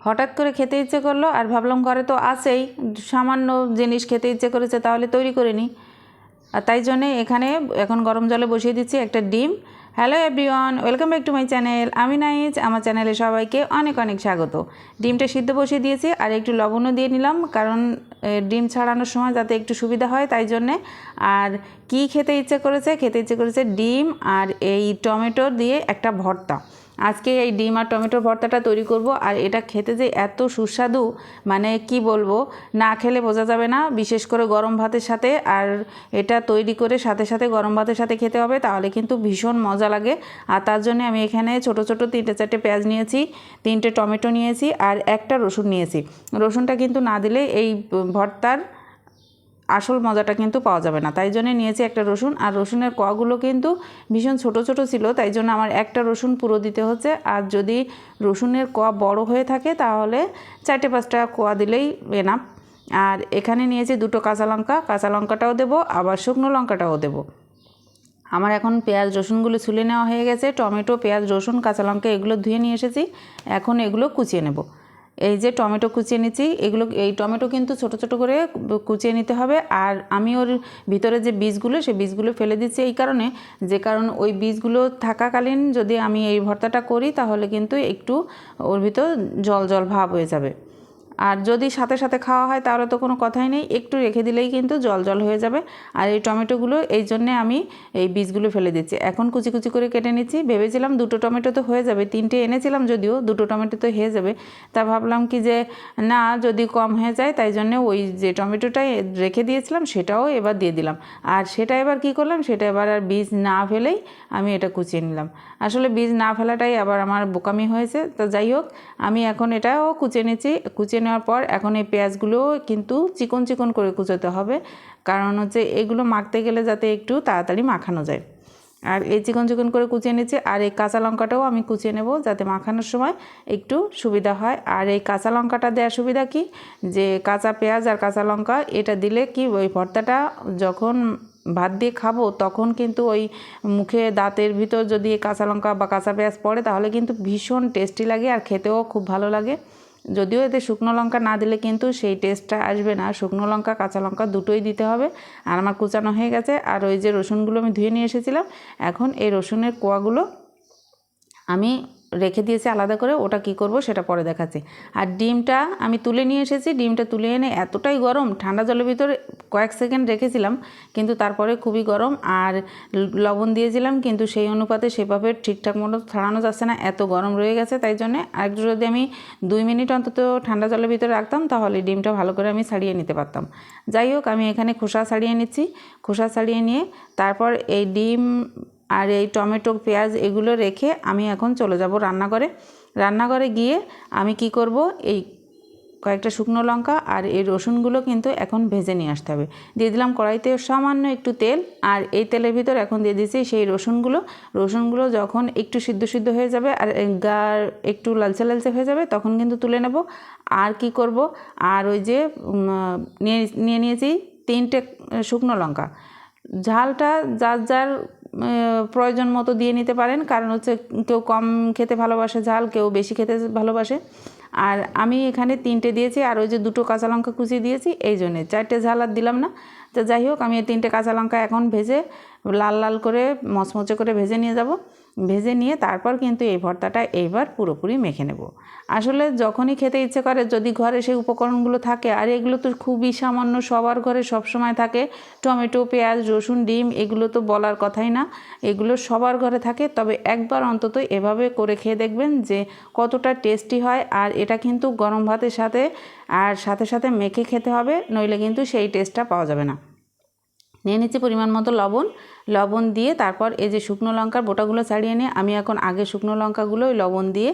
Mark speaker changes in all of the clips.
Speaker 1: হঠাৎ করে খেতে ইচ্ছে করল আর ভাবলাম ঘরে তো আছেই, সামান্য জিনিস খেতে ইচ্ছে করেছে তাহলে তৈরি করে নিই। আর তাই জন্যে এখানে এখন গরম জলে বসিয়ে দিচ্ছি একটা ডিম। Hello everyone, welcome back to my channel. আমি নাইজ, আমার চ্যানেলে সবাইকে অনেক অনেক স্বাগত। ডিমটা সিদ্ধ বসিয়ে দিয়েছি আর একটু লবণও দিয়ে নিলাম, কারণ ডিম ছাড়ানোর সময় যাতে একটু সুবিধা হয় তাই জন্যে। আর কি খেতে ইচ্ছে করেছে? খেতে ইচ্ছে করেছে ডিম আর এই টমেটো দিয়ে একটা ভর্তা। আজকে এই ডিম আর টমেটোর ভর্তাটা তৈরি করব আর এটা খেতে যে এত সুস্বাদু মানে কি বলব, না খেলে বোঝা যাবে না, বিশেষ করে গরম ভাতের সাথে। আর এটা তৈরি করে সাথে সাথে গরম ভাতের সাথে খেতে হবে, তাহলে কিন্তু ভীষণ মজা লাগে। আর তার জন্য আমি এখানে ছোট ছোট তিনটে চারটে পেঁয়াজ নিয়েছি, তিনটে টমেটো নিয়েছি আর একটা রসুন নিয়েছি। রসুনটা কিন্তু না দিলে এই ভর্তার আসল মজাটা কিন্তু পাওয়া যাবে না। তাই জন্য নিয়েছি একটা রসুন। আর রসুনের কোয়াগুলো কিন্তু ভীষণ ছোট ছোট ছিল, তাই জন্য আমার একটা রসুন পুরো দিতে হচ্ছে। আর যদি রসুনের কোয়া বড় হয়ে থাকে, তাহলে চারটে পাঁচটা কোয়া দিলেই এনাফ আর এখানে নিয়েছি দুটো কাঁচা লঙ্কা। কাঁচা লঙ্কাটাও দেবো, আবার শুকনো লঙ্কাটাও দেবো। আমার এখন পেঁয়াজ রসুনগুলো ছুলে নেওয়া হয়ে গেছে। টমেটো, পেঁয়াজ, রসুন, কাঁচা লঙ্কা, এগুলো ধুয়ে নিয়ে এসেছি। এখন এগুলো কুচিয়ে নেব। এই যে টমেটো কুচিয়ে নিচ্ছি, এগুলো, এই টমেটো কিন্তু ছোট ছোট করে কুচিয়ে নিতে হবে। আর আমি ওর ভিতরে যে বীজগুলো, সে বীজগুলো ফেলে দিচ্ছি এই কারণে। যে কারণ ওই বীজগুলো থাকাকালীন যদি আমি এই ভর্তাটা করি, তাহলে কিন্তু একটু ওর ভিতর জল জল ভাব হয়ে যাবে। আর যদি সাথে সাথে খাওয়া হয় তাহলে তো কোনো কথাই নেই। একটু রেখে দিলেই কিন্তু জল জল হয়ে যাবে। আর এই টমেটোগুলো, এই জন্যে আমি এই বীজগুলো ফেলে দিচ্ছি। এখন কুচি কুচি করে কেটে নিচ্ছি। ভেবেছিলাম দুটো টমেটো তো হয়ে যাবে, তিনটে এনেছিলাম যদিও দুটো টমেটো তো হয়ে যাবে। তা ভাবলাম কি যে না, যদি কম হয়ে যায় তাই জন্য ওই যে টমেটোটাই রেখে দিয়েছিলাম সেটাও এবার দিয়ে দিলাম। আর সেটা এবার কি করলাম, সেটা এবার আর বীজ না ফেলেই আমি এটা কুচিয়ে নিলাম। আসলে বীজ না ফেলাটাই আবার আমার বোকামি হয়েছে। তো যাই হোক, আমি এখন এটাও কুচিয়ে নিচ্ছি, কুচিয়ে নেওয়ার পর এখন এই পেঁয়াজগুলো কিন্তু চিকন চিকন করে কুচোতে হবে। কারণ হচ্ছে এগুলো মাখতে গেলে যাতে একটু তাড়াতাড়ি মাখানো যায়। আর এই চিকন চিকন করে কুচিয়ে নিচ্ছি আর এই কাঁচা লঙ্কাটাও আমি কুচিয়ে নেব যাতে মাখানোর সময় একটু সুবিধা হয়। আর এই কাঁচা লঙ্কাটা দেওয়ার সুবিধা কি? যে কাঁচা পেঁয়াজ আর কাঁচা লঙ্কা এটা দিলে কি ওই ভর্তাটা যখন ভাত দিয়ে খাব তখন কিন্তু ওই মুখে দাঁতের ভিতর যদি কাঁচা লঙ্কা বা কাঁচা পেঁয়াজ পড়ে তাহলে কিন্তু ভীষণ টেস্টি লাগে আর খেতেও খুব ভালো লাগে। যদিও এতে শুকনো লঙ্কা না দিলে কিন্তু সেই টেস্টটা আসবে না। শুকনো লঙ্কা, কাঁচা লঙ্কা দুটোই দিতে হবে। আর আমার কুচানো হয়ে গেছে। আর ওই যে রসুনগুলো আমি ধুয়ে নিয়ে এসেছিলাম, এখন এই রসুনের কোয়াগুলো আমি রেখে দিয়েছি আলাদা করে, ওটা কি করব সেটা পরে দেখাচ্ছি। আর ডিমটা আমি তুলে নিয়ে এসেছি, ডিমটা তুলে এনে এতটাই গরম, ঠান্ডা জলের ভিতরে কয়েক সেকেন্ড রেখেছিলাম, কিন্তু তারপরে খুবই গরম। আর লবণ দিয়েছিলাম, কিন্তু সেই অনুপাতে সেভাবে ঠিকঠাক মতো ছাড়ানো যাচ্ছে না, এত গরম রয়ে গেছে, তাই জন্যে আরেকটু যদি আমি দুই মিনিট অন্তত ঠান্ডা জলের ভিতরে রাখতাম, তাহলে ডিমটা ভালো করে আমি ছাড়িয়ে নিতে পারতাম। যাই হোক, আমি এখানে খোসা ছাড়িয়ে নিচ্ছি, খোসা ছাড়িয়ে নিয়ে তারপর এই ডিম আর এই টমেটো, পেঁয়াজ এগুলো রেখে আমি এখন চলে যাব রান্নাঘরে। রান্নাঘরে গিয়ে আমি কি করব? এই কয়েকটা শুকনো লঙ্কা আর এই রসুনগুলো কিন্তু এখন ভেজে নিয়ে আসতে হবে। দিয়ে দিলাম কড়াইতে সামান্য একটু তেল আর এই তেলের ভিতর এখন দিয়ে দিচ্ছি সেই রসুনগুলো। রসুনগুলো যখন একটু সিদ্ধ সিদ্ধ হয়ে যাবে আর গা একটু লালচে লালচে হয়ে যাবে তখন কিন্তু তুলে নেব। আর কি করব? আর ওই যে নিয়ে নিয়ে নিয়েছি তিনটে শুকনো লঙ্কা। ঝালটা যার যার প্রয়োজন মতো দিয়ে নিতে পারেন। কারণ হচ্ছে কেউ কম খেতে ভালোবাসে ঝাল, কেউ বেশি খেতে ভালোবাসে। আর আমি এখানে তিনটে দিয়েছি, আর ওই যে দুটো কাঁচা লঙ্কা কুচিয়ে দিয়েছি, এই জন্যে। চারটে ঝাল আর দিলাম না। তো যাই হোক, আমি এই তিনটে কাঁচা লঙ্কা এখন ভেজে লাল লাল করে, মচমচে করে ভেজে নিয়ে যাব। ভেজে নিয়ে তারপর কিন্তু এই ভর্তাটা এইবার পুরোপুরি মেখে নেব। আসলে যখনই খেতে ইচ্ছে করে, যদি ঘরে সেই উপকরণগুলো থাকে, আর এগুলো তো খুবই সামান্য, সবার ঘরে সব সময় থাকে, টমেটো, পেঁয়াজ, রসুন, ডিম, এগুলো তো বলার কথাই না, এগুলো সবার ঘরে থাকে, তবে একবার অন্তত এভাবে করে খেয়ে দেখবেন যে কতটা টেস্টি হয়, আর এটা কিন্তু গরম ভাতের সাথে, আর সাথে সাথে মেখে খেতে হবে, নইলে কিন্তু সেই টেস্টটা পাওয়া যাবে না। নিয়ে নিচ্ছি পরিমাণ মতো লবণ। লবণ দিয়ে তারপর এই যে শুকনো লঙ্কার বোটাগুলো ছাড়িয়ে নিয়ে আমি এখন আগে শুকনো লঙ্কাগুলো ওই লবণ দিয়ে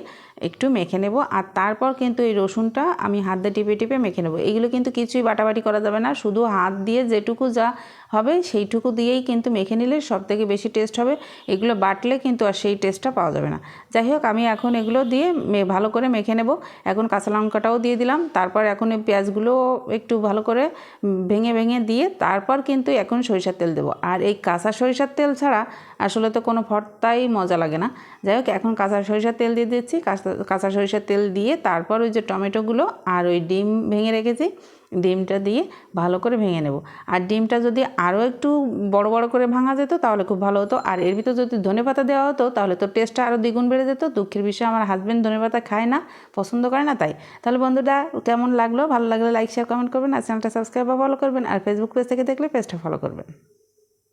Speaker 1: একটু মেখে নেব। আর তারপর কিন্তু এই রসুনটা আমি হাত দিয়ে টিপে টিপে মেখে নেব। এগুলো কিন্তু কিছুই বাটাবাটি করা যাবে না। শুধু হাত দিয়ে যেটুকু যা হবে সেইটুকু দিয়েই কিন্তু মেখে নিলে সব থেকে বেশি টেস্ট হবে। এগুলো বাটলে কিন্তু আর সেই টেস্টটা পাওয়া যাবে না। যাই হোক, আমি এখন এগুলো দিয়ে ভালো করে মেখে নেব। এখন কাঁচা লঙ্কাটাও দিয়ে দিলাম। তারপর এখন এই পেঁয়াজগুলো একটু ভালো করে ভেঙে ভেঙে দিয়ে তারপর কিন্তু এখন সরিষার তেল দেবো। আর এই কাঁচা সরিষার তেল ছাড়া আসলে তো কোনো ভর্তাই মজা লাগে না। যাই হোক, এখন কাঁচা সরিষার তেল দিয়ে দিচ্ছি। কাঁচা- কাঁচা সরিষার তেল দিয়ে তারপর ওই যে টমেটোগুলো আর ওই ডিম ভেঙে রেখেছি। ডিমটা দিয়ে ভালো করে ভেঙে নেব। আর ডিমটা যদি আরও একটু বড় বড় করে ভাঙা যেত তাহলে খুব ভালো হতো। আর এর ভিতরে যদি ধনে পাতা দেওয়া হতো তাহলে তো টেস্টটা আরও দ্বিগুণ বেড়ে যেত। দুঃখের বিষয়ে, আমার হাজব্যান্ড ধনে পাতা খায় না, পছন্দ করে না তাই। তাহলে বন্ধুরা, কেমন লাগল? ভালো লাগলে লাইক শেয়ার কমেন্ট করবেন। আর চ্যানেলটা সাবস্ক্রাইব বা ফলো করবেন। আর ফেসবুক পেজ থেকে দেখলে পেজটা ফলো করবেন।